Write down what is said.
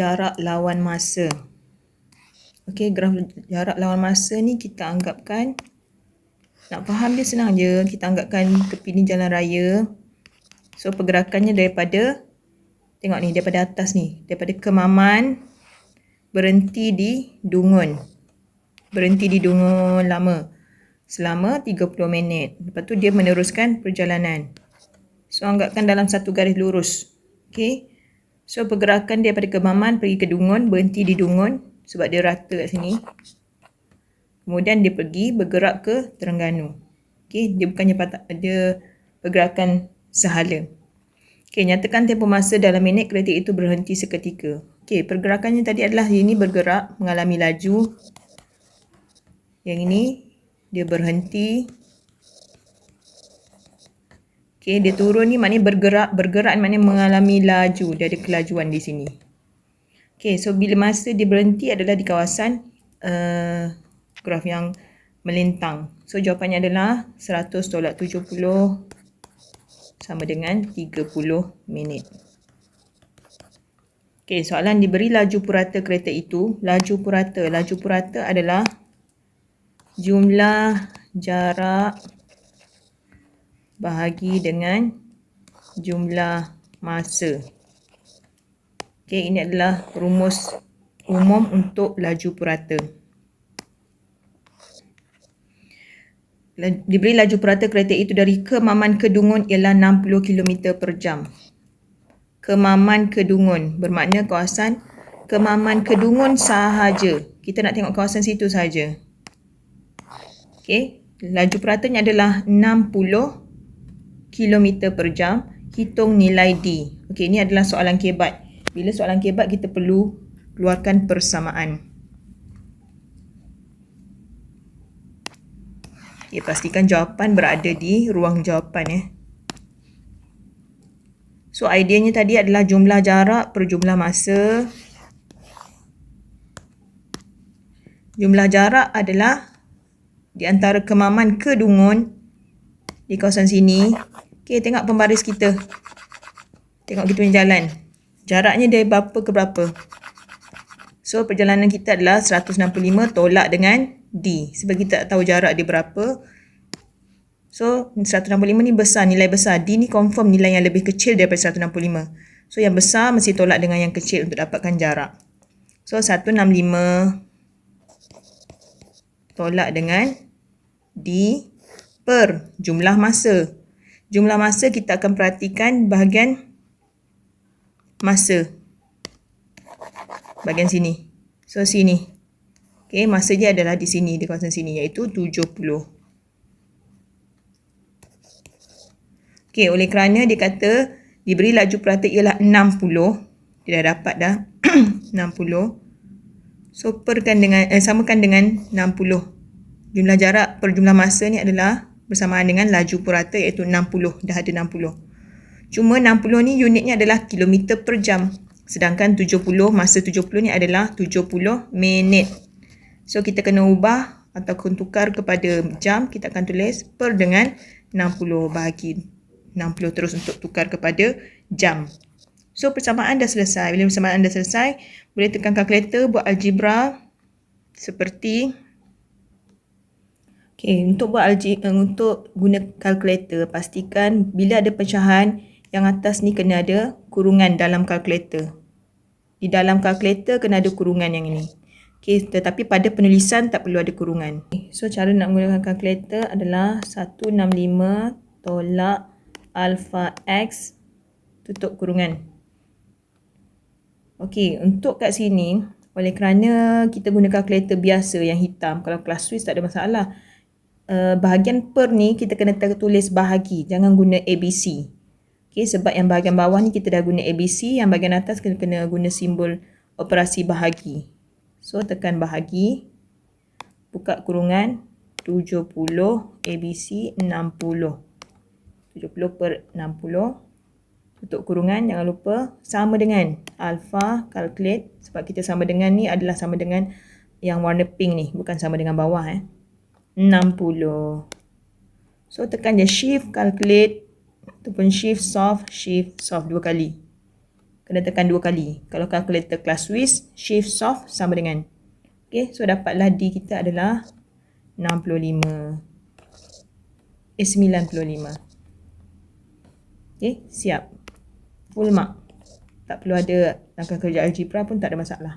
jarak lawan masa. Okey, graf jarak lawan masa ni kita anggapkan nak faham dia senang je. Kita anggapkan tepi ni jalan raya. So pergerakannya daripada tengok ni daripada atas ni, daripada Kemaman berhenti di Dungun. Berhenti di Dungun lama selama 30 minit. Lepas tu dia meneruskan perjalanan. So anggapkan dalam satu garis lurus. Okey. So pergerakan dia daripada Kemaman pergi ke Dungun, berhenti di Dungun sebab dia rata kat sini. Kemudian dia pergi bergerak ke Terengganu. Okey, dia bukannya patah, dia pergerakan sehala. Okey, nyatakan tempoh masa dalam minit kereta itu berhenti seketika. Okey, pergerakannya tadi adalah ini bergerak mengalami laju. Yang ini dia berhenti Okay, dia turun ni maknanya bergerak. Bergerak maknanya mengalami laju. Dia ada kelajuan di sini. Okay, so bila masa dia berhenti adalah di kawasan uh, graf yang melintang. So jawapannya adalah 100 tolak 70 sama dengan 30 minit. Okay, soalan diberi laju purata kereta itu. Laju purata. Laju purata adalah jumlah jarak bahagi dengan jumlah masa. Okey, ini adalah rumus umum untuk laju purata. Diberi laju purata kereta itu dari Kemaman ke Dungun ialah 60 km per jam. Kemaman ke Dungun bermakna kawasan Kemaman ke Dungun sahaja. Kita nak tengok kawasan situ sahaja. Okey, laju puratanya adalah 60 km per jam, hitung nilai D. Okey, ini adalah soalan kebat. Bila soalan kebat, kita perlu keluarkan persamaan. Okay, pastikan jawapan berada di ruang jawapan. Ya. So, ideanya tadi adalah jumlah jarak per jumlah masa. Jumlah jarak adalah di antara kemaman ke dungun di kawasan sini. Okey, tengok pembaris kita. Tengok kita punya jalan. Jaraknya dari berapa ke berapa. So, perjalanan kita adalah 165 tolak dengan D. Sebab kita tak tahu jarak dia berapa. So, 165 ni besar, nilai besar. D ni confirm nilai yang lebih kecil daripada 165. So, yang besar mesti tolak dengan yang kecil untuk dapatkan jarak. So, 165 tolak dengan D per jumlah masa. Jumlah masa kita akan perhatikan bahagian masa. Bahagian sini. So sini. Okey, masa dia adalah di sini, di kawasan sini iaitu 70. Okey, oleh kerana dia kata diberi laju perata ialah 60. Dia dah dapat dah 60. So perkan dengan eh, samakan dengan 60. Jumlah jarak per jumlah masa ni adalah bersamaan dengan laju purata iaitu 60. Dah ada 60. Cuma 60 ni unitnya adalah kilometer per jam. Sedangkan 70, masa 70 ni adalah 70 minit. So kita kena ubah ataupun tukar kepada jam. Kita akan tulis per dengan 60 bahagi 60 terus untuk tukar kepada jam. So persamaan dah selesai. Bila persamaan dah selesai, boleh tekan kalkulator buat algebra seperti Okay, untuk buat algi, uh, untuk guna kalkulator, pastikan bila ada pecahan yang atas ni kena ada kurungan dalam kalkulator. Di dalam kalkulator kena ada kurungan yang ini. Okay, tetapi pada penulisan tak perlu ada kurungan. Okay, so cara nak menggunakan kalkulator adalah 165 tolak alpha x tutup kurungan. Okey, untuk kat sini, oleh kerana kita guna kalkulator biasa yang hitam, kalau kelas Swiss tak ada masalah. Uh, bahagian per ni kita kena tulis bahagi, jangan guna ABC. Okay, sebab yang bahagian bawah ni kita dah guna ABC, yang bahagian atas kena, kena guna simbol operasi bahagi. So, tekan bahagi, buka kurungan 70 ABC 60. 70 per 60. Tutup kurungan, jangan lupa sama dengan alpha calculate sebab kita sama dengan ni adalah sama dengan yang warna pink ni, bukan sama dengan bawah eh. 60. So tekan je shift calculate ataupun shift solve, shift solve dua kali. kena tekan dua kali. Kalau calculator kelas Swiss, shift soft sama dengan. Okay, so dapatlah D kita adalah 65. Eh, 95. Okay, siap. Full mark. Tak perlu ada langkah kerja algebra pun tak ada masalah.